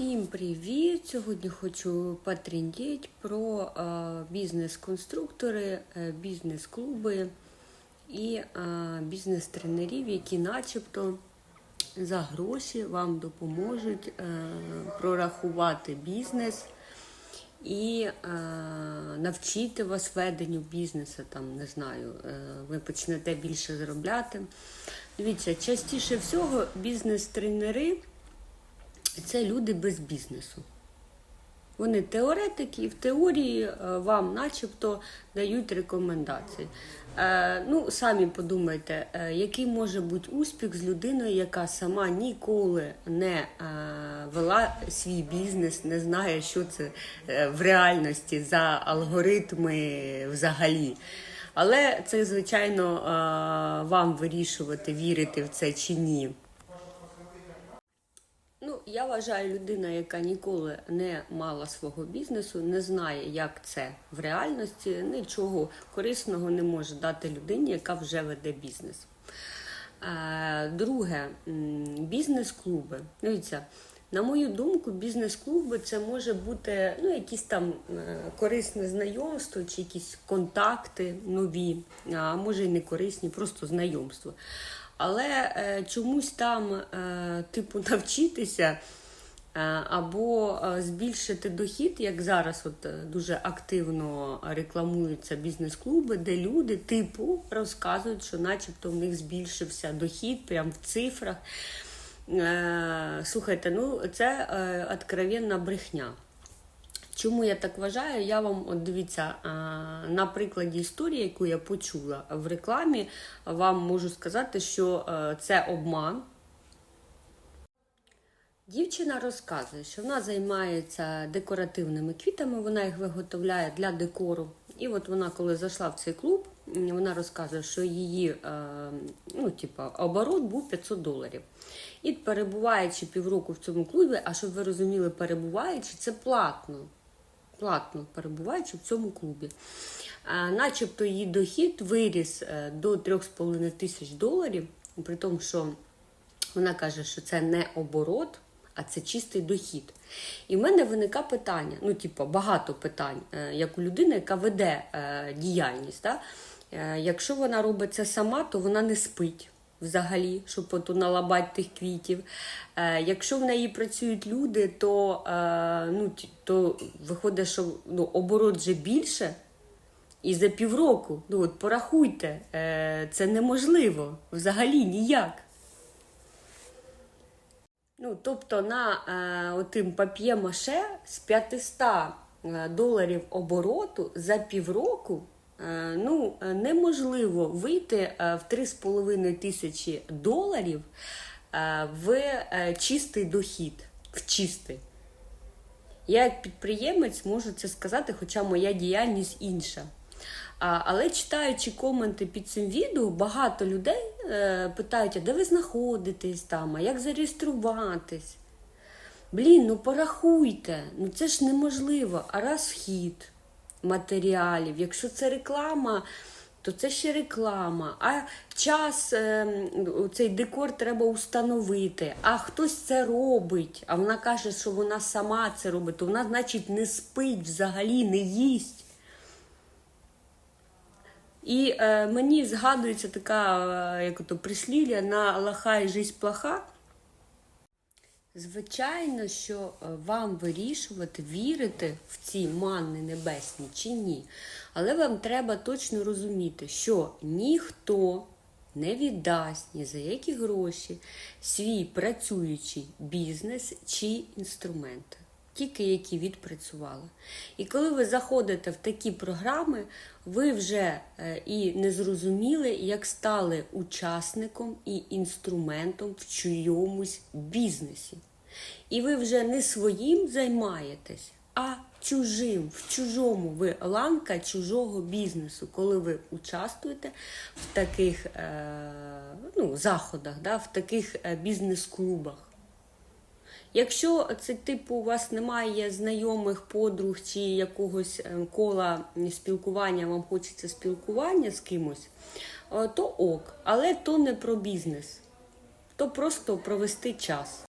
Всім привіт! Сьогодні хочу потрендіти про бізнес-конструктори, е, бізнес-клуби і бізнес-тренерів, які начебто за гроші вам допоможуть е, прорахувати бізнес і навчити вас веденню бізнесу. Там не знаю, е, ви почнете більше заробляти. Дивіться, частіше всього бізнес-тренери. Це люди без бізнесу. Вони теоретики і в теорії е, вам начебто дають рекомендації. Е, ну, самі подумайте, е, який може бути успіх з людиною, яка сама ніколи не вела свій бізнес, не знає, що це в реальності за алгоритми взагалі. Але це, звичайно, вам вирішувати, вірити в це чи ні. Вважаю, людина, яка ніколи не мала свого бізнесу, не знає, як це в реальності, нічого корисного не може дати людині, яка вже веде бізнес. Е, Друге, бізнес-клуби. Дивіться, на мою думку, бізнес-клуби це може бути ну, якісь там е, корисне знайомство чи якісь контакти нові, а може і не корисні, просто знайомство. Але е, чомусь там, е, типу, навчитися е, або збільшити дохід, як зараз от дуже активно рекламуються бізнес-клуби, де люди, типу, розказують, що начебто в них збільшився дохід прямо в цифрах. Слухайте, ну це откровенна брехня. Чому я так вважаю? Я вам от дивіться на прикладі історії, яку я почула в рекламі, вам можу сказати, що е, це обман. Дівчина розказує, що вона займається декоративними квітами, вона їх виготовляє для декору. І от вона, коли зайшла в цей клуб, вона розказує, що її е, ну, типу, оборот був 500 доларів. І перебуваючи півроку в цьому клубі, а щоб ви розуміли, перебуваючи, це платно. Платно перебуваючи в цьому клубі. Начебто її дохід виріс е, до 3,5 тисяч доларів, при тому, що вона каже, що це не оборот, а це чистий дохід. І в мене виникає питання, ну, типу, багато питань, е, як у людини, яка веде е, діяльність. Да? Якщо вона робить це сама, то вона не спить. Взагалі, щоб от налабати тих квітів. Е, якщо в неї працюють люди, то, е, ну, то виходить, що ну, оборот вже більше. І за півроку, ну от порахуйте, е, це неможливо взагалі ніяк. Ну, тобто на е, отим пап'є-маше з 500 е, доларів обороту за півроку ну, е, неможливо вийти е, в 3,5 тисячі доларів е, в е, чистий дохід. В чистий. Я як підприємець можу це сказати, хоча моя діяльність інша. Але читаючи коменти під цим відео, багато людей е, питають, а де ви знаходитесь там, а як зареєструватись? Блін, ну порахуйте, ну це ж неможливо. А розхід матеріалів, якщо це реклама, то це ще реклама. А час, е, цей декор треба установити. А хтось це робить. А вона каже, що вона сама це робить, то вона, значить, не спить взагалі, не їсть. І е, мені згадується така, е, як ото прислів'я на лоха і жизнь плоха. Звичайно, що е, вам вирішувати, вірити в ці манни небесні чи ні. Але вам треба точно розуміти, що ніхто не віддасть ні за які гроші свій працюючий бізнес чи інструменти, тільки які відпрацювали. І коли ви заходите в такі програми, ви вже е, і не зрозуміли, як стали учасником і інструментом в чийомусь бізнесі. І ви вже не своїм займаєтесь, а чужим, в чужому ви ланка чужого бізнесу, коли ви участвуєте в таких е, ну, заходах, да, в таких е, бізнес-клубах. Якщо це типу у вас немає знайомих подруг чи якогось е, кола спілкування, вам хочеться спілкування з кимось, е, то ок, але то не про бізнес, то просто провести час.